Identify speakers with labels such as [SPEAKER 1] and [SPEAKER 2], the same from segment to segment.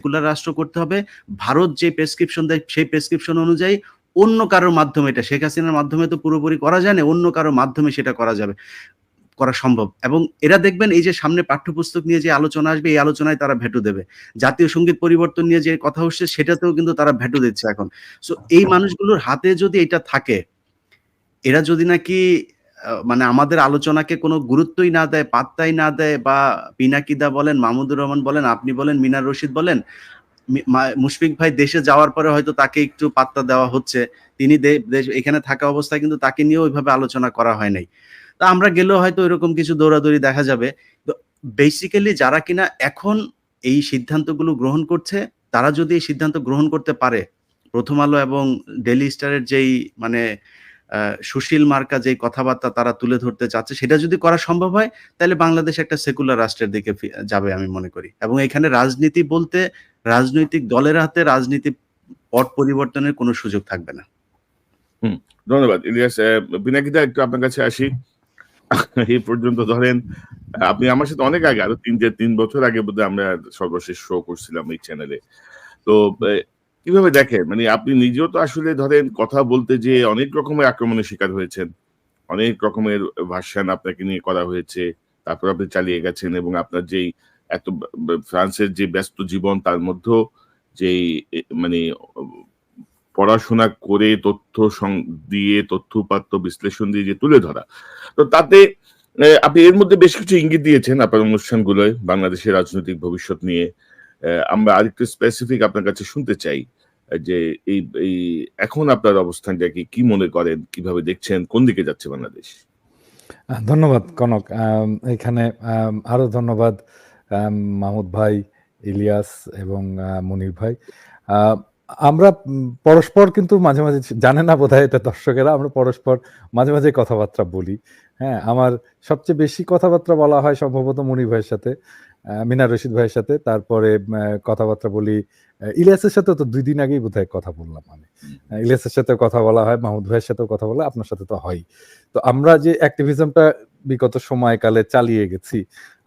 [SPEAKER 1] Secular রাষ্ট্র করতে হবে। ভারত যে প্রেসক্রিপশন দেয় সেই প্রেসক্রিপশন অনুযায়ী অন্য কারোর মাধ্যমে এটা শেখ হাসিনার মাধ্যমে তো পুরোপুরি করা যায় না, অন্য কারোর মাধ্যমে সেটা করা যাবে, করা সম্ভব। এবং এরা দেখবেন এই যে সামনে পাঠ্যপুস্তক নিয়ে যে আলোচনা আসবে, এই আলোচনায় তারা ভেটু দেবে। জাতীয় সংগীত পরিবর্তন নিয়ে যে কথা হচ্ছে সেটাতেও কিন্তু তারা ভেটু দিচ্ছে এখন। সো এই মানুষগুলোর হাতে যদি এটা থাকে, এরা যদি নাকি মানে আমাদের আলোচনাকে কোনো গুরুত্বই না দেয়, পাত্তাই না দেয় বা পিনাকিদা বলেন, মাহমুদুর রহমান বলেন, আপনি বলেন, মিনার রশিদ বলেন মুশফিক ভাই দেশে যাওয়ার পরে হয়তো তাকে একটু পাত্তা দেওয়া হচ্ছে। তিনি দেশ- এখানে থাকা অবস্থায় কিন্তু তাকে নিয়ে ওইভাবে আলোচনা করা হয় নাই। তা আমরা গেলেও হয়তো এরকম কিছু দৌড়াদৌড়ি দেখা যাবে। বেসিক্যালি যারা কিনা এখন এই সিদ্ধান্তগুলো গ্রহণ করছে, তারা যদি এই সিদ্ধান্ত গ্রহণ করতে পারে, প্রথম আলো এবং ডেলি স্টারের যেই মানে সুশীল মার্কা যেই কথাবার্তা তারা তুলে ধরতে চাচ্ছে, সেটা যদি করা সম্ভব হয়, তাহলে বাংলাদেশ একটা সেকুলার রাষ্ট্রের দিকে যাবে আমি মনে করি। এবং এখানে রাজনীতি বলতে রাজনৈতিক দলের হাতে রাজনীতি পট পরিবর্তনের কোনো সুযোগ থাকবে না।
[SPEAKER 2] ধন্যবাদ। ইলিয়াস বিনাকিদা, একটু আপনার কাছে আসি। এই পর্যন্ত ধরেন, আপনি আমার সাথে অনেক আগে, আরও তিন, যে তিন বছর আগে বোধহয় আমরা সর্বশেষ শো করছিলাম এই চ্যানেলে তো কীভাবে দেখেন? মানে আপনি নিজেও তো আসলে ধরেন কথা বলতে যে অনেক রকমের আক্রমণের শিকার হয়েছেন। অনেক রকমের ভার্সান আপনাকে নিয়ে করা হয়েছে। তারপর আপনি চালিয়ে গেছেন এবং আপনার যেই এত ফ্রান্সের যে ব্যস্ত জীবন, তার মধ্যেও যেই মানে পড়াশোনা করে তথ্য দিয়ে তথ্যপাত্য বিশ্লেষণ দিয়ে যে তুলে ধরা। তো তাতে আপনি এর মধ্যে বেশ কিছু ইঙ্গিত দিয়েছেন আপনার অনুষ্ঠানগুলোয়, বাংলাদেশের রাজনৈতিক ভবিষ্যৎ নিয়ে। আমরা আরেকটু স্পেসিফিক আপনার কাছে শুনতে চাই যে এই এই এখন আপনার অবস্থানটা কি মনে করেন, কীভাবে দেখছেন, কোন দিকে যাচ্ছে বাংলাদেশ?
[SPEAKER 3] ধন্যবাদ কনক। এখানে আরও ধন্যবাদ মাহমুদ ভাই, ইলিয়াস এবং মনির ভাই। আমরা পরস্পর কিন্তু মাঝে মাঝে জানে না বোধহয় এটা দর্শকেরা, আমরা পরস্পর মাঝে মাঝে কথাবার্তা বলি। হ্যাঁ আমার সবচেয়ে বেশি কথাবার্তা বলা হয় সম্ভবত মনির ভাইয়ের সাথে। মিনার রশিদ ভাইয়ের সাথে। তারপরে কথাবার্তা বলি। ইলিয়াসের সাথে তো দুই দিন আগেই বোধহয় কথা বললাম আমি। ইলিয়াসের সাথে কথা বলা হয় মাহমুদ ভাইয়ের সাথেও কথা বলা আপনার সাথে তো হয়। তো আমরা যে অ্যাক্টিভিজমটা বিগত সময়কালে চালিয়ে গেছি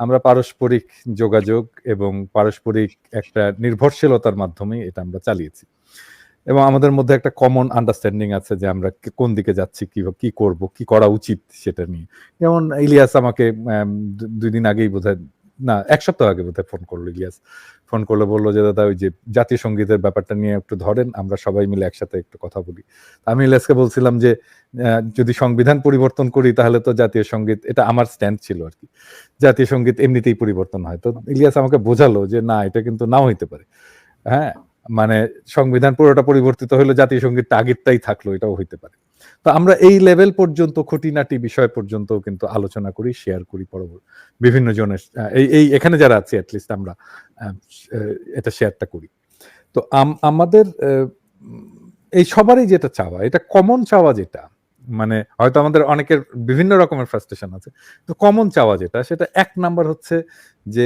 [SPEAKER 3] আমরা পারস্পরিক যোগাযোগ এবং পারস্পরিক একটা নির্ভরশীলতার মাধ্যমে এটা আমরা চালিয়েছি। এবং আমাদের মধ্যে একটা কমন আন্ডারস্ট্যান্ডিং আছে যে আমরা কোন দিকে যাচ্ছি কি কি করব কি করা উচিত সেটা নিয়ে। যেমন ইলিয়াস আমাকে দুই দিন আগেই বোধহয় না, এক সপ্তাহ আগে বোধহয় ফোন করল ইলিয়াস। ফোন করলে, বলল যে, দাদা, ওই যে জাতীয় সঙ্গীতের ব্যাপারটা নিয়ে একটু ধরেন, আমরা সবাই মিলে একসাথে একটু কথা বলি। আমি ইলিয়াসকে বলছিলাম যে যদি সংবিধান পরিবর্তন করি, তাহলে তো জাতীয় সংগীত, এটা আমার স্ট্যান্ড ছিল আর কি। জাতীয় সংগীত এমনিতেই পরিবর্তন হয়। তো ইলিয়াস আমাকে বোঝালো যে, না, এটা কিন্তু নাও হইতে পারে। হ্যাঁ মানে সংবিধান পুরোটা পরিবর্তিত হলো জাতীয় সঙ্গীতটা আগেরটাই থাকল, এটাও হইতে পারে। তো আমরা এই লেভেল পর্যন্ত, খুঁটিনাটি বিষয় পর্যন্ত কিন্তু আলোচনা করি শেয়ার করি পরবর্তী বিভিন্ন জনের এই এই, এখানে যারা আছে অ্যাটলিস্ট আমরা এটা শেয়ারটা করি। তো আমাদের এই সবারই যেটা চাওয়া, এটা কমন চাওয়া যেটা মানে হয়তো আমাদের অনেকের বিভিন্ন রকমের ফ্রাস্ট্রেশন আছে, তো কমন চাওয়া যেটা, সেটা এক নাম্বার হচ্ছে যে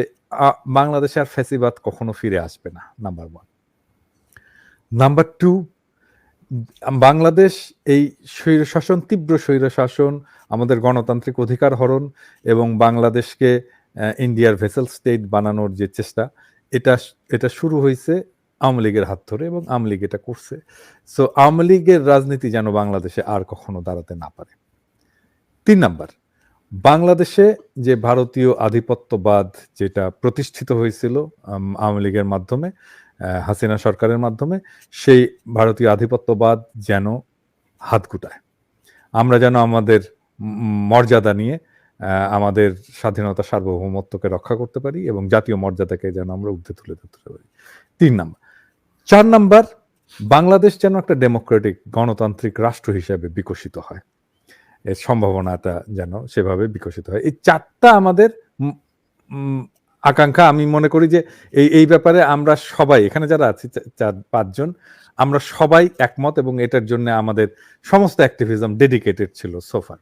[SPEAKER 3] বাংলাদেশে আর ফ্যাসিবাদ কখনো ফিরে আসবে না number one number two Bangladesh এই স্বৈর শাসন তীব্র স্বৈর শাসন আমাদের গণতান্ত্রিক অধিকার হরণ এবং বাংলাদেশকে ইন্ডিয়ার ভেসেল স্টেট বানানোর যে চেষ্টা, এটা এটা শুরু হয়েছে আওয়ামী লীগের হাত ধরে এবং আওয়ামী লীগ এটা করছে। সো আওয়ামী লীগের রাজনীতি যেন বাংলাদেশে আর কখনো দাঁড়াতে না পারে। তিন নাম্বার, বাংলাদেশে যে ভারতীয় আধিপত্যবাদ যেটা প্রতিষ্ঠিত হয়েছিল আওয়ামী লীগের মাধ্যমে হাসিনা সরকারের মাধ্যমে সেই ভারতীয় আধিপত্যবাদ যেন হাত গুটায়। আমরা যেন আমাদের মর্যাদা নিয়ে আমাদের স্বাধীনতা সার্বভৌমত্বকে রক্ষা করতে পারি এবং জাতীয় মর্যাদাকে যেন আমরা ঊর্ধ্বে তুলে ধরতে পারি। তিন নাম্বার। চার নাম্বার, বাংলাদেশ যেন একটা ডেমোক্রেটিক গণতান্ত্রিক রাষ্ট্র হিসেবে বিকশিত হয়। এর সম্ভাবনাটা যেন সেভাবে বিকশিত হয়। এই চারটা আমাদের আকাঙ্ক্ষা, আমি মনে করি যে এই এই ব্যাপারে আমরা সবাই, এখানে যারা আছি চার, পাঁচজন, আমরা সবাই একমত এবং এটার জন্য আমাদের সমস্ত অ্যাক্টিভিজম ডেডিকেটেড ছিল সোফার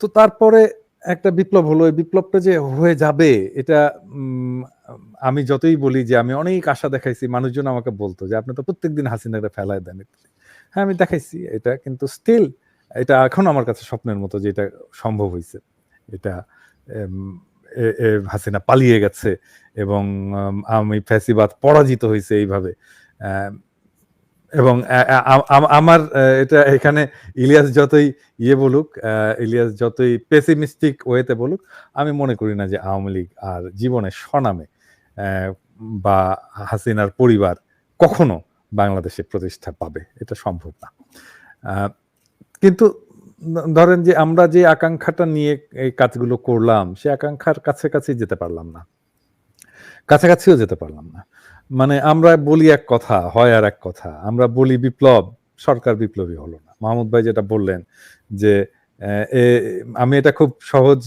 [SPEAKER 3] তো তারপরে একটা বিপ্লব হলো, এই বিপ্লবটা যে হয়ে যাবে, এটা আমি যতই বলি যে আমি অনেক আশা দেখাইছি, মানুষজন আমাকে বলতো যে আপনি তো প্রত্যেকদিন হাসিনাকে ফেলায় দেন। হ্যাঁ আমি দেখাইছি এটা, কিন্তু স্টিল এটা এখন আমার কাছে স্বপ্নের মতো যে এটা সম্ভব হয়েছে এটা হাসিনা পালিয়ে গেছে এবং আমি ফ্যাসিবাদ পরাজিত হয়েছে এইভাবে। এবং আমার এটা এখানে ইলিয়াস যতই ইয়ে বলুক ইলিয়াস যতই পেসিমিস্টিক ওয়েতে বলুক, আমি মনে করি না যে আওয়ামী লীগ আর জীবনে স্বনামে বা হাসিনার পরিবার কখনো বাংলাদেশে প্রতিষ্ঠা পাবে, এটা সম্ভব না। কিন্তু ধরেন যে আমরা যে আকাঙ্ক্ষাটা নিয়ে এই কাজগুলো করলাম, সে আকাঙ্ক্ষার কাছাকাছি যেতে পারলাম না। কাছাকাছিও যেতে পারলাম না। মানে আমরা বলি এক কথা, হয় আর এক কথা, আমরা বলি বিপ্লব, সরকার বিপ্লবী হলো না। মাহমুদ ভাই যেটা বললেন যে আমি এটা খুব সহজ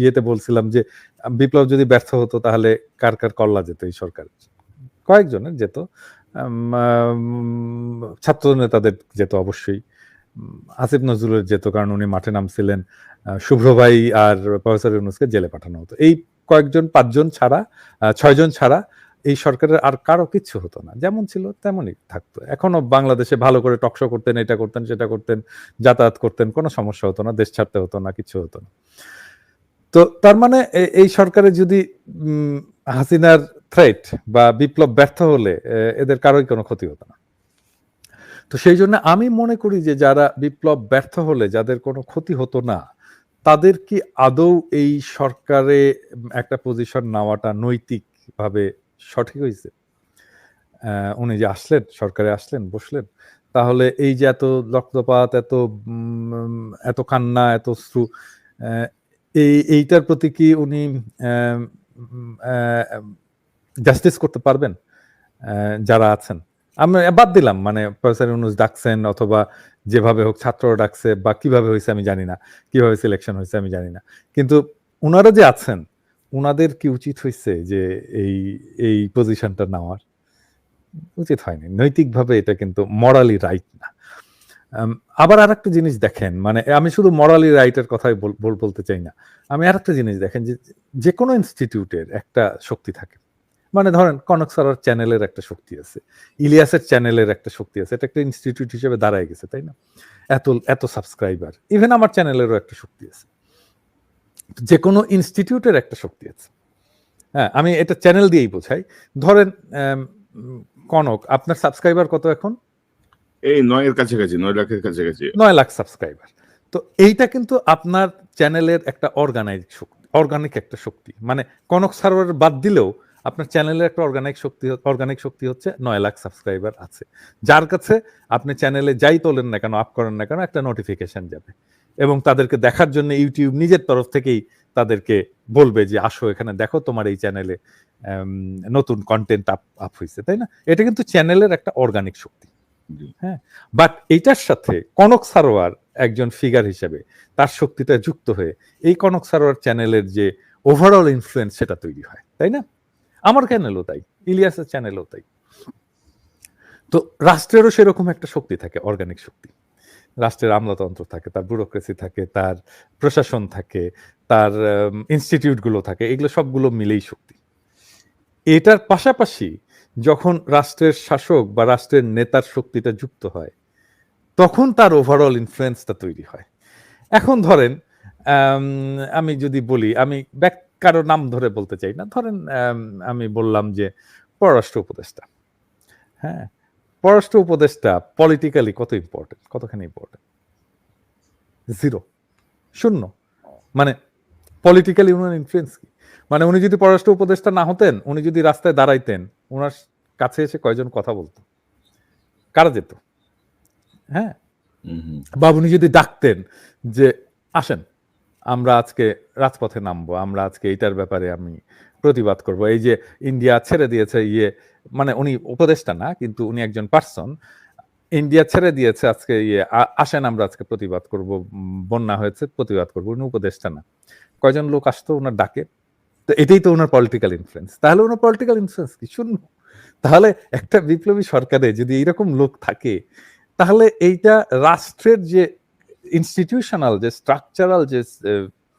[SPEAKER 3] ইয়েতে বলছিলাম যে, বিপ্লব যদি ব্যর্থ হতো তাহলে কার কার কল্লা যেত এই সরকার? কয়েকজনের যেত ছাত্র নেতাদের যেত অবশ্যই। আসিফ নজরুলের যেত কারণ উনি মাঠে নামছিলেন শুভ্র ভাই আর প্রফেসর ইউনুসকে জেলে পাঠানো হতো। এই কয়েকজন, পাঁচজন ছাড়া ছয়জন ছাড়া এই সরকারের আর কারও কিচ্ছু হতো না। যেমন ছিল, তেমনই থাকতো। এখনও বাংলাদেশে ভালো করে টকশো করতেন, এটা করতেন, সেটা করতেন, যাতায়াত করতেন, কোনো সমস্যা হতো না, দেশ ছাড়তে হতো না, কিছু হতো না। তো তার মানে এই সরকারে যদি হাসিনার থ্রেট বা বিপ্লব ব্যর্থ হলে এদের কারোই কোনো ক্ষতি হতো না। তো সেই জন্য আমি মনে করি যে যারা বিপ্লব ব্যর্থ হলে, যাদের কোনো ক্ষতি হতো না, তাদের কি আদৌ এই সরকারে একটা পজিশন নেওয়াটা নৈতিকভাবে সঠিক হয়েছে? উনি যে আসলেন, সরকারে আসলেন, বসলেন, তাহলে এই যে এত রক্তপাত, এত এত কান্না, এত শ্রু এই, এইটার প্রতি কি উনি জাস্টিস করতে পারবেন? যারা আছেন? আমি বাদ দিলাম মানে প্রফেসর ইউনুস ডাকছেন অথবা যেভাবে হোক ছাত্র ডাকছে বা কীভাবে হয়েছে আমি জানি না, কীভাবে সিলেকশন হয়েছে আমি জানি না। কিন্তু ওনারা যে আছেন ওনাদের কি উচিত হয়েছে যে এই এই পজিশনটা নেওয়ার? উচিত হয়নি। নৈতিকভাবে এটা কিন্তু মরালি রাইট না। আবার আর একটা জিনিস দেখেন মানে আমি শুধু মরালি রাইটের কথাই বল- বল- বলতে চাই না। আমি আর একটা জিনিস দেখেন যে যে কোনো ইনস্টিটিউটের একটা শক্তি থাকে। মানে ধরেন কনক সারার চ্যানেলের একটা শক্তি আছে ইলিয়াসের চ্যানেলের একটা শক্তি আছে এটা একটা ইনস্টিটিউট হিসেবে দাঁড়ায় গেছে তাই না? এত এত সাবস্ক্রাইবার ইভেন আমার চ্যানেলেরও একটা শক্তি আছে। যে কোনো ইনস্টিটিউটের একটা শক্তি আছে। হ্যাঁ আমি এটা চ্যানেল দিয়েই বোঝাই। ধরেন কনক আপনার সাবস্ক্রাইবার কত এখন?
[SPEAKER 2] এই নয়ের কাছাকাছি নয় লাখের কাছাকাছি।
[SPEAKER 3] নয় লাখ সাবস্ক্রাইবার তো এইটা কিন্তু আপনার চ্যানেলের একটা অর্গানাইজ শক্তি অর্গানিক একটা শক্তি। মানে কনক সার্ভার বাদ দিলেও আপনার চ্যানেলের একটা অর্গানিক শক্তি অর্গানিক শক্তি হচ্ছে নয় লাখ সাবস্ক্রাইবার আছে। যার কাছে আপনি চ্যানেলে যাই তোলেন না কেন আপ করেন না কেন একটা নোটিফিকেশন যাবে। এবং তাদেরকে দেখার জন্য ইউটিউব নিজের তরফ থেকেই তাদেরকে বলবে যে আসো এখানে দেখো তোমার এই চ্যানেলে নতুন কন্টেন্ট আপ আপ হয়েছে তাই না? এটা কিন্তু চ্যানেলের একটা অর্গানিক শক্তি। হ্যাঁ? বাট এইটার সাথে কনক সারোয়ার একজন ফিগার হিসেবে তার শক্তিটা যুক্ত হয়ে এই কনক সারোয়ার চ্যানেলের যে ওভারঅল ইনফ্লুয়েন্স সেটা তৈরি হয়। তাই না? আমার চ্যানেলও তাই ইলিয়াসের চ্যানেলও তাই। তো রাষ্ট্রেরও সেরকম একটা শক্তি থাকে অর্গানিক শক্তি। রাষ্ট্রের আমলাতন্ত্র থাকে তার ব্যুরোক্রেসি থাকে তার প্রশাসন থাকে তার ইনস্টিটিউটগুলো থাকে এগুলো সবগুলো মিলেই শক্তি। এটার পাশাপাশি যখন রাষ্ট্রের শাসক বা রাষ্ট্রের নেতার শক্তিটা যুক্ত হয় তখন তার ওভারঅল ইনফ্লুয়েন্সটা তৈরি হয়। এখন ধরেন আম, যদি বলি আমি কারও নাম ধরে বলতে চাই না। ধরেন আমি বললাম যে পররাষ্ট্র উপদেষ্টা। হ্যাঁ পররাষ্ট্র উপদেষ্টা পলিটিক্যালি কত ইম্পর্টেন্ট কতখানি ইম্পর্টেন্ট জিরো শূন্য। মানে পলিটিক্যালি উনার ইনফ্লুয়েন্স কি? মানে উনি যদি পররাষ্ট্র উপদেষ্টা না হতেন উনি যদি রাস্তায় দাঁড়াইতেন ওনার কাছে এসে কয়জন কথা বলতো? কারা যেত? হ্যাঁ। বা উনি যদি ডাকতেন যে আসেন। আমরা আজকে রাজপথে নামবো, আমরা আজকে এটার ব্যাপারে আমি প্রতিবাদ করব। এই যে ইন্ডিয়া ছেড়ে দিয়েছে ইয়ে মানে উনি উপদেষ্টা না, কিন্তু উনি একজন পার্সন ইন্ডিয়া ছেড়ে দিয়েছে আজকে ইয়ে আসেন আমরা আজকে প্রতিবাদ করব, বন্যা হয়েছে, প্রতিবাদ করব, উনি উপদেষ্টা না। কয়জন লোক আসতো ওনার ডাকে? তো এটাই তো ওনার পলিটিক্যাল ইনফ্লুয়েন্স তাহলে ওনার পলিটিক্যাল ইনফ্লুয়েন্স কি? শূন্য। তাহলে একটা বিপ্লবী সরকারে যদি এইরকম লোক থাকে, তাহলে এইটা রাষ্ট্রের যে ইনস্টিটিউশনাল যে স্ট্রাকচারাল যে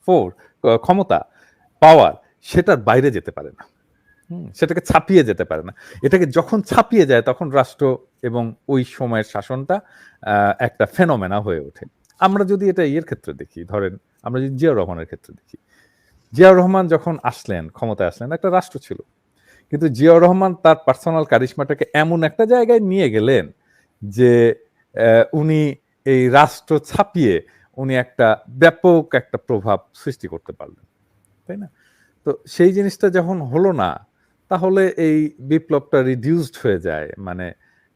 [SPEAKER 3] ফোর ক্ষমতা পাওয়ার সেটার বাইরে যেতে পারে না। সেটাকে ছাপিয়ে যেতে পারে না। এটাকে যখন ছাপিয়ে যায়, তখন রাষ্ট্র এবং ওই সময়ের শাসনটা একটা ফেনোমেনা হয়ে ওঠে। আমরা যদি এটা ইয়ের ক্ষেত্রে দেখি, ধরেন আমরা যদি জিয়াউর রহমানের ক্ষেত্রে দেখি। জিয়াউর রহমান যখন আসলেন, ক্ষমতায় আসলেন, একটা রাষ্ট্র ছিল। কিন্তু জিয়াউর রহমান তার পার্সোনাল কারিশমাটাকে এমন একটা জায়গায় নিয়ে গেলেন যে উনি এই রাষ্ট্র ছাপিয়ে উনি একটা ব্যাপক একটা প্রভাব সৃষ্টি করতে পারলেন, তাই না? তো সেই জিনিসটা যখন হলো না, তাহলে এই বিপ্লবটা রিডিউসড হয়ে যায়। মানে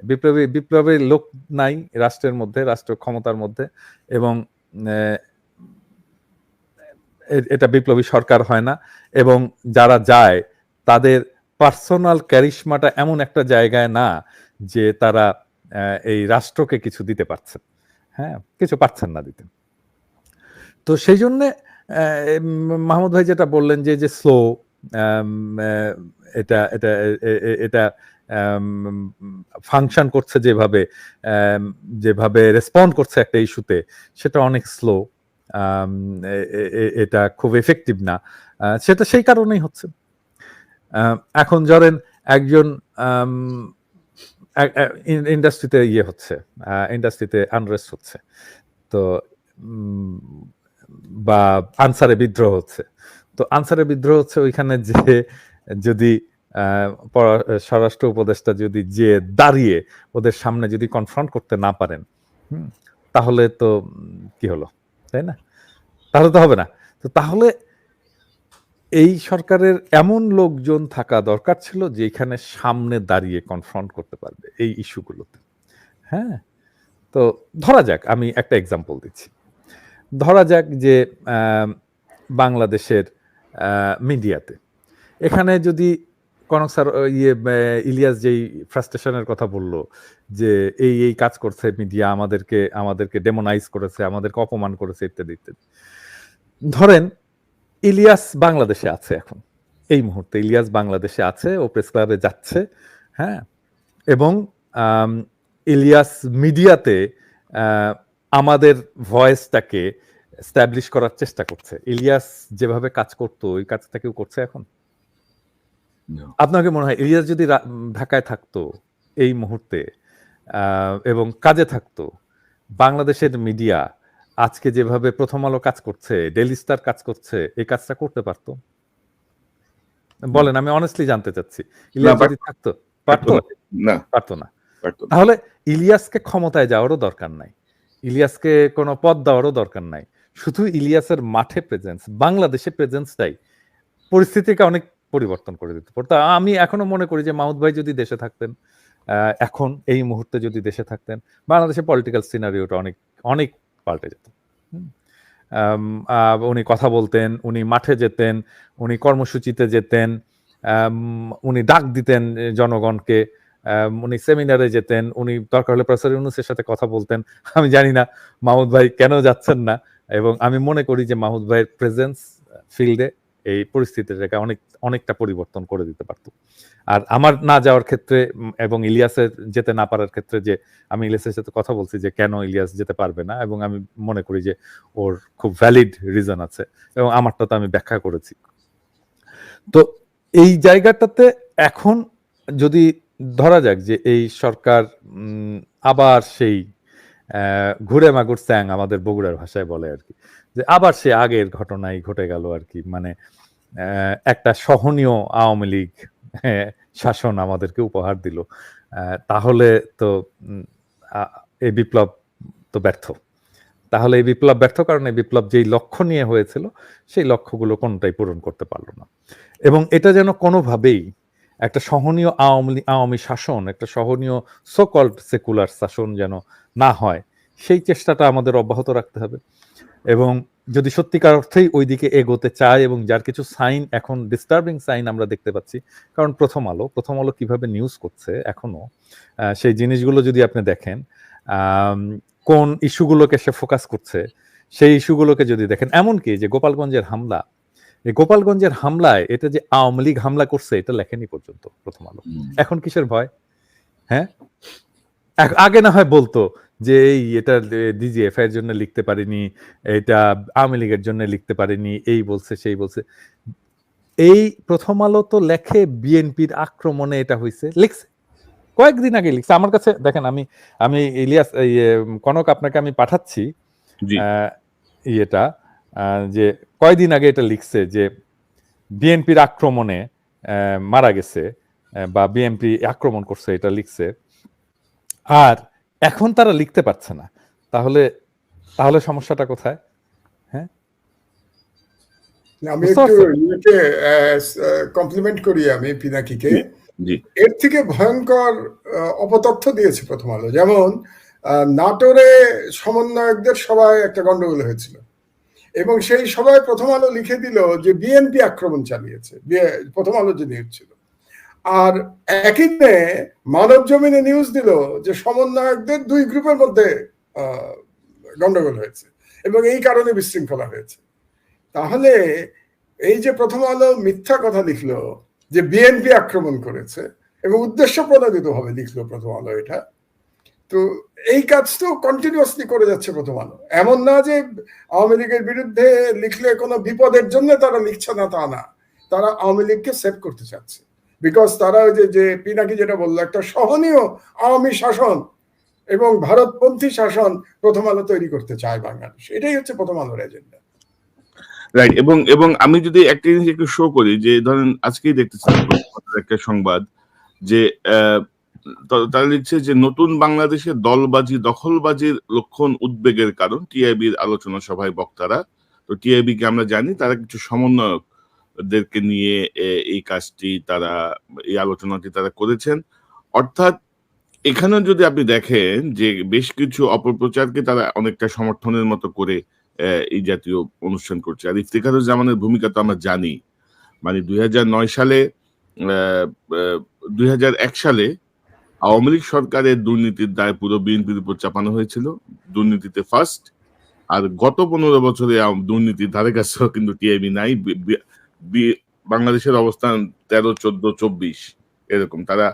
[SPEAKER 3] বিপ্লবী বিপ্লবের লোক নাই রাষ্ট্রের মধ্যে, রাষ্ট্র ক্ষমতার মধ্যে এবং এটা বিপ্লবী সরকার হয় না এবং যারা যায়, তাদের পার্সোনাল ক্যারিশমাটা এমন একটা জায়গায় না যে তারা এই রাষ্ট্রকে কিছু দিতে পারছেন হ্যাঁ কিছু পারছেন না দিতে। তো সেই জন্যে মাহমুদ ভাই যেটা বললেন যে যে স্লো এটা এটা এটা ফাংশন করছে যেভাবে যেভাবে রেসপন্ড করছে একটা ইস্যুতে সেটা অনেক স্লো এটা খুব এফেক্টিভ না। সেটা সেই কারণেই হচ্ছে। এখন ধরেন একজন ইন্ডাস্ট্রিতে ইয়ে হচ্ছে ইন্ডাস্ট্রিতে আনরেস্ট হচ্ছে। তো বা আনসারে বিদ্রোহ হচ্ছে। তো আনসারে বিদ্রোহ হচ্ছে ওইখানে যে, যদি স্বরাষ্ট্র উপদেষ্টা যদি যে দাঁড়িয়ে ওদের সামনে যদি কনফ্রন্ট করতে না পারেন তাহলে তো কি হলো? তাই না? তাহলে তো হবে না। তো তাহলে এই সরকারের এমন লোকজন থাকা দরকার ছিল যে এখানে সামনে দাঁড়িয়ে কনফ্রন্ট করতে পারবে এই ইস্যুগুলোতে হ্যাঁ? তো ধরা যাক, আমি একটা এক্সাম্পল দিচ্ছি। ধরা যাক যে বাংলাদেশের মিডিয়াতে। এখানে যদি কনক স্যার ইয়ে ইলিয়াস যেই ফ্রাস্ট্রেশনের কথা বলল, যে এই এই কাজ করছে মিডিয়া, আমাদেরকে আমাদেরকে ডেমোনাইজ করেছে, আমাদেরকে অপমান করেছে, ইত্যাদি ইত্যাদি। ধরেন ইলিয়াস বাংলাদেশে আছে এখন। এই মুহূর্তে ইলিয়াস বাংলাদেশে আছে ও প্রেস ক্লাবে যাচ্ছে হ্যাঁ? এবং ইলিয়াস মিডিয়াতে আমাদের ভয়েসটাকে স্ট্যাবলিশ করার চেষ্টা করছে। ইলিয়াস যেভাবে কাজ করতো ওই কাজটা কেউ করছে এখন? আপনাকে মনে হয় ইলিয়াস যদি ঢাকায় থাকতো এই মুহূর্তে এবং কাজে থাকতো বাংলাদেশের মিডিয়া আজকে যেভাবে প্রথম আলো কাজ করছে ডেলি স্টার কাজ করছে এই কাজটা করতে পারতো? বলেন আমি অনেস্টলি জানতে চাচ্ছি। ইলিয়াস যদি থাকতো পারতো?
[SPEAKER 2] না।
[SPEAKER 3] পারতো না। তাহলে ইলিয়াসকে ক্ষমতায় যাওয়ারও দরকার নাই। ইলিয়াসকে কোনো পদ দেওয়ারও দরকার নাই। শুধু ইলিয়াসের মাঠে প্রেজেন্স বাংলাদেশে প্রেজেন্সটাই পরিস্থিতিকে অনেক পরিবর্তন করে দিতে পারতো। আমি এখনও মনে করি যে মাহুদ ভাই যদি দেশে থাকতেন আহ, এখন এই মুহূর্তে যদি দেশে থাকতেন বাংলাদেশের পলিটিক্যাল সিনারিওটা অনেক অনেক পাল্টে যেত। উনি কথা বলতেন, উনি মাঠে যেতেন, উনি কর্মসূচিতে যেতেন উনি ডাক দিতেন জনগণকে উনি সেমিনারে যেতেন, উনি দরকার হলে প্রফেসর ইউনুসের সাথে কথা বলতেন। আমি জানি না মাহমুদ ভাই কেন যাচ্ছেন না, এবং আমি মনে করি যে মাহমুদ ভাইয়ের প্রেজেন্স ফিল্ডে এই পরিস্থিতিটাকে অনেক, অনেকটা পরিবর্তন করে দিতে পারতো। আর আমার না যাওয়ার ক্ষেত্রে এবং ইলিয়াসের যেতে না পারার ক্ষেত্রে যে আমি ইলিয়াসের সাথে কথা বলছি যে কেন ইলিয়াস যেতে পারবে না এবং আমি মনে করি যে ওর খুব ভ্যালিড রিজন আছে এবং আমারটা তো আমি ব্যাখ্যা করেছি। তো এই জায়গাটাতে এখন যদি ধরা যাক যে এই সরকার আবার সেই ঘুরে মাগুর স্যাং আমাদের বগুড়ার ভাষায় বলে আর কি। যে আবার সে আগের ঘটনাই ঘটে গেল আর কি। মানে একটা সহনীয় আওয়ামী লীগ হ্যাঁ, শাসন আমাদেরকে উপহার দিল। তাহলে তো এই বিপ্লব তো ব্যর্থ। তাহলে এই বিপ্লব ব্যর্থ কারণ বিপ্লব যেই লক্ষ্য নিয়ে হয়েছিল সেই লক্ষ্যগুলো কোনটাই পূরণ করতে পারল না। এবং এটা যেন কোনোভাবেই একটা সহনীয় আওয়ামী আওয়ামী শাসন একটা সহনীয় সোকল্ড সেকুলার শাসন যেন না হয় সেই চেষ্টাটা আমাদের অব্যাহত রাখতে হবে। এবং যদি সত্যিকার অর্থেই ওই দিকে এগোতে চায় এবং যার কিছু সাইন এখন ডিস্টার্বিং সাইন আমরা দেখতে পাচ্ছি কারণ প্রথম আলো প্রথম আলো কীভাবে নিউজ করছে এখনও সেই জিনিসগুলো যদি আপনি দেখেন কোন ইস্যুগুলোকে সে ফোকাস করছে সেই ইস্যুগুলোকে যদি দেখেন এমনকি যে গোপালগঞ্জের হামলা এই গোপালগঞ্জের হামলায় এটা যে আওয়ামী লীগ হামলা করছে এটা লেখেনি পর্যন্ত প্রথম আলো। এখন কিসের ভয়? হ্যাঁ? আগে না হয় বলতো যে এই এটা ডিজিএফ এর জন্য লিখতে পারিনি এটা আওয়ামী লীগের জন্য লিখতে পারিনি এই বলছে সেই বলছে। এই প্রথম আলো তো লেখে বিএনপির আক্রমণে এটা হয়েছে লিখছে। কয়েকদিন আগে লিখছে। আমার কাছে দেখেন আমি আমি ইলিয়াস কনক আপনাকে আমি পাঠাচ্ছি ইয়েটা যে কয়দিন আগে এটা লিখছে যে বিএনপির আক্রমণে আহ, মারা গেছে বা বিএনপি আক্রমণ করছে এটা লিখছে। আর এখন তারা লিখতে পারছে না। তাহলে তাহলে সমস্যাটা কোথায়?
[SPEAKER 4] আমি একটু? কমপ্লিমেন্ট করি আমি পিনাকিকে। এর থেকে ভয়ঙ্কর আহ, অপতথ্য দিয়েছে প্রথম আলো। যেমন আহ, নাটোরে সমন্বয়কদের সবাই একটা গন্ডগোল হয়েছিল। এবং সেই সবাই প্রথম আলো লিখে দিল যে বিএনপি আক্রমণ চালিয়েছে। প্রথম আলো যে নিউজ ছিল। আর একই দিনে মানব জমিনে নিউজ দিল যে সমন্বয়কদের দুই গ্রুপের মধ্যে গন্ডগোল হয়েছে এবং এই কারণে বিশৃঙ্খলা হয়েছে। তাহলে এই যে প্রথম আলো মিথ্যা কথা লিখলো, যে বিএনপি আক্রমণ করেছে এবং উদ্দেশ্য প্রণোদিত ভাবে লিখলো প্রথম আলো এটা, তো এই কাজ তো কন্টিনিউয়াসলি করে যাচ্ছে প্রথম আলো। এমন না যে আওয়ামী লীগের বিরুদ্ধে লিখলে কোনো বিপদের জন্য তারা লিখছে না তা না, তারা আওয়ামী লীগকে সেভ করতে চাচ্ছে। বিকজ তারা ওই যে পিনাকি যেটা বলল, একটা সহনীয় আওয়ামী শাসন এবং ভারতপন্থী শাসন প্রথম আলো তৈরি করতে চায় বাংলাদেশ। এটাই হচ্ছে প্রথম আলোর এজেন্ডা
[SPEAKER 2] রাইট এবং এবং আমি যদি একটা জিনিস একটু শো করি, যে ধরেন আজকেই দেখতেছিলাম একটা সংবাদ যে তারা লিখছে যে নতুন বাংলাদেশে দলবাজি, দখলবাজির লক্ষণ উদ্বেগের কারণ। টিআইবির আলোচনা সভায় বক্তারা, তো টিআইবি কে আমরা জানি, তারা কিছু সমন্বয়কদেরকে নিয়ে এই কাজটি তারা, এই আলোচনাটি তারা করেছেন। অর্থাৎ এখানেও যদি আপনি দেখেন যে বেশ কিছু অপপ্রচারকে তারা অনেকটা সমর্থনের মতো করে এই জাতীয় অনুষ্ঠান করছে। আর ইফতেখারুজ্জামানের ভূমিকা তো আমরা জানি। মানে দুই সালে দুই হাজার এক সালে আওয়ামী লীগ সরকারের দুর্নীতির দায় পুরো বিএনপির উপর চাপানো হয়েছিল। দুর্নীতিতে ফার্স্ট আর গত পনেরো বছরে দুর্নীতির ধারে কাছেও কিন্তু টিআইবি নাই। বাংলাদেশের অবস্থান তেরো চোদ্দ চব্বিশ এরকম। তারা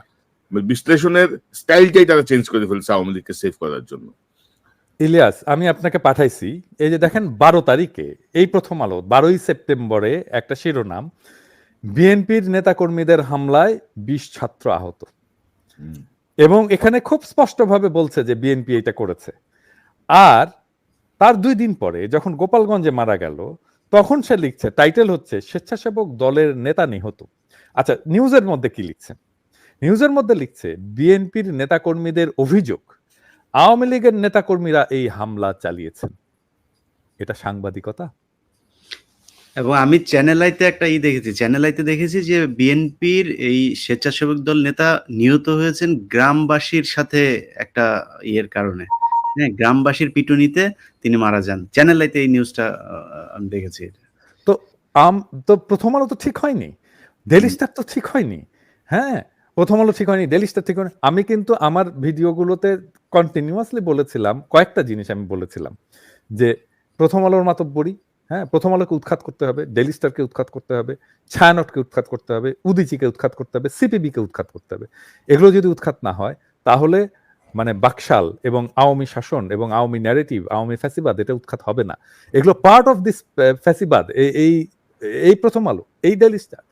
[SPEAKER 2] বিশ্লেষণের স্টাইলটাই তারা চেঞ্জ করে ফেলছে আওয়ামী লীগকে সেভ করার জন্য।
[SPEAKER 3] ইলিয়াস আমি আপনাকে পাঠাইছি এই যে দেখেন বারো তারিখে এই প্রথম আলো বারোই সেপ্টেম্বরে একটা শিরোনাম বিএনপির নেতাকর্মীদের হামলায় বিশ ছাত্র আহত। এবং এখানে খুব স্পষ্টভাবে বলছে যে বিএনপি এটা করেছে। আর তার দুই দিন পরে যখন গোপালগঞ্জে মারা গেল তখন সে লিখছে টাইটেল হচ্ছে স্বেচ্ছাসেবক দলের নেতা নিহত। আচ্ছা নিউজের মধ্যে কি লিখছে? নিউজের মধ্যে লিখছে, বিএনপির নেতাকর্মীদের অভিযোগ, আওয়ামী লীগের নেতাকর্মীরা এই হামলা চালিয়েছেন। এটা সাংবাদিকতা?
[SPEAKER 1] এবং আমি চ্যানেল আইতে একটা ই দেখেছি চ্যানেল আইতে দেখেছি যে বিএনপির এই স্বেচ্ছাসেবক দল নেতা নিহত হয়েছেন গ্রামবাসীর সাথে একটা ইয়ের কারণে। হ্যাঁ গ্রামবাসীর পিটুনিতে তিনি মারা যান। চ্যানেল আইতে এই নিউজটা আমি দেখেছি
[SPEAKER 3] তো আম, তো প্রথম আলো তো ঠিক হয়নি। ডেলি স্টার তো ঠিক হয়নি। হ্যাঁ প্রথম আলো ঠিক হয়নি ডেলি স্টার ঠিক হয়নি। আমি কিন্তু আমার ভিডিওগুলোতে কন্টিনিউয়াসলি বলেছিলাম, কয়েকটা জিনিস আমি বলেছিলাম, যে প্রথম আলোর মাতব্বরি হ্যাঁ প্রথম আলোকে উৎখাত করতে হবে ডেলি স্টারকে উৎখাত করতে হবে, ছায়ানটকে উৎখাত করতে হবে, উদিচিকে উৎখাত করতে হবে সিপিবি কে উৎখাত করতে হবে। এগুলো যদি উৎখাত না হয়, তাহলে মানে বাকশাল এবং আওয়ামী শাসন এবং আওয়ামী ন্যারেটিভ আওয়ামী ফ্যাসিবাদ, এটা উৎখাত হবে না। এগুলো পার্ট অফ দিস ফ্যাসিবাদ এই এই প্রথম আলো, এই ডেলি স্টার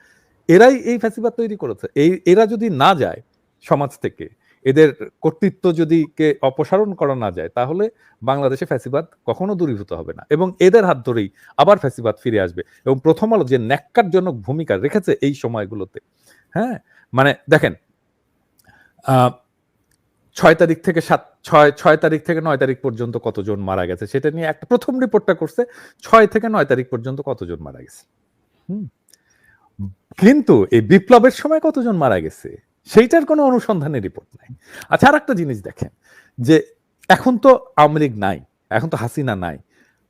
[SPEAKER 3] এরাই এই ফ্যাসিবাদ তৈরি করেছে। এই, এরা যদি না যায় সমাজ থেকে, এদের কর্তৃত্ব যদি কে অপসারণ করা না যায়, তাহলে বাংলাদেশে ফ্যাসিবাদ কখনো দূরীভূত হবে না। এবং এদের হাত ধরেই আবার ফ্যাসিবাদ ফিরে আসবে। এবং প্রথম আলো যে ন্যাক্কারজনক ভূমিকা রেখেছে এই সময়গুলোতে হ্যাঁ? মানে দেখেন ছয় তারিখ থেকে সাত ছয় ছয় তারিখ থেকে নয় তারিখ পর্যন্ত কতজন মারা গেছে সেটা নিয়ে একটা প্রথম রিপোর্টটা করছে ছয় থেকে নয় তারিখ পর্যন্ত কতজন মারা গেছে। কিন্তু এই বিপ্লবের সময় কতজন মারা গেছে সেইটার কোনো অনুসন্ধানের রিপোর্ট নাই। আচ্ছা আর একটা জিনিস দেখেন যে এখন তো আওয়ামী লীগ নাই এখন তো হাসিনা নাই।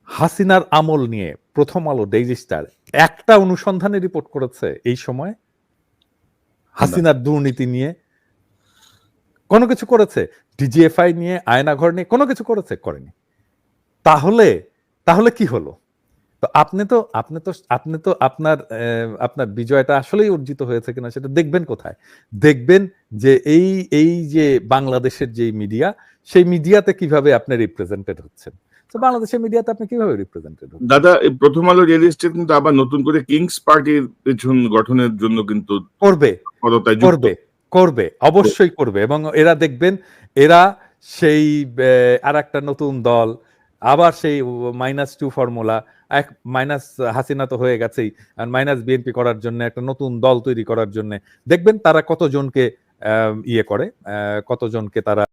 [SPEAKER 3] হাসিনার আমল নিয়ে প্রথম আলো ডেইলি স্টার একটা অনুসন্ধানের রিপোর্ট করেছে এই সময়। হাসিনার দুর্নীতি নিয়ে কোনো কিছু করেছে? ডিজিএফআই নিয়ে আয়নাঘর নিয়ে কোনো কিছু করেছে? করেনি। তাহলে তাহলে কি হলো? তো আপনি তো আপনি তো আপনি তো আপনার আপনার বিজয়টা আসলেই অর্জিত হয়েছে কিনা সেটা দেখবেন কোথায়? দেখবেন যে এই এই যে বাংলাদেশের যে মিডিয়া সেই মিডিয়াতে কীভাবে আপনি রিপ্রেজেন্টেড হচ্ছেন? তো বাংলাদেশের মিডিয়াতে আপনি কীভাবে রিপ্রেজেন্টেড হচ্ছেন?
[SPEAKER 2] দাদা এই প্রথম আলো রিয়েল এস্টেট কিন্তু আবার নতুন করে কিংস পার্টির পেছন গঠনের জন্য কিন্তু
[SPEAKER 3] করবে। করবে। করবে, অবশ্যই করবে এবং এরা দেখবেন, এরা সেই আর একটা নতুন দল, আবার সেই মাইনাস টু ফর্মুলা এক মাইনাস হাসিনা তো হয়ে গেছেই, আর মাইনাস বিএনপি করার জন্য, একটা নতুন দল তৈরি করার জন্য, দেখবেন তারা কতজনকে ইয়ে করে কতজনকে তারা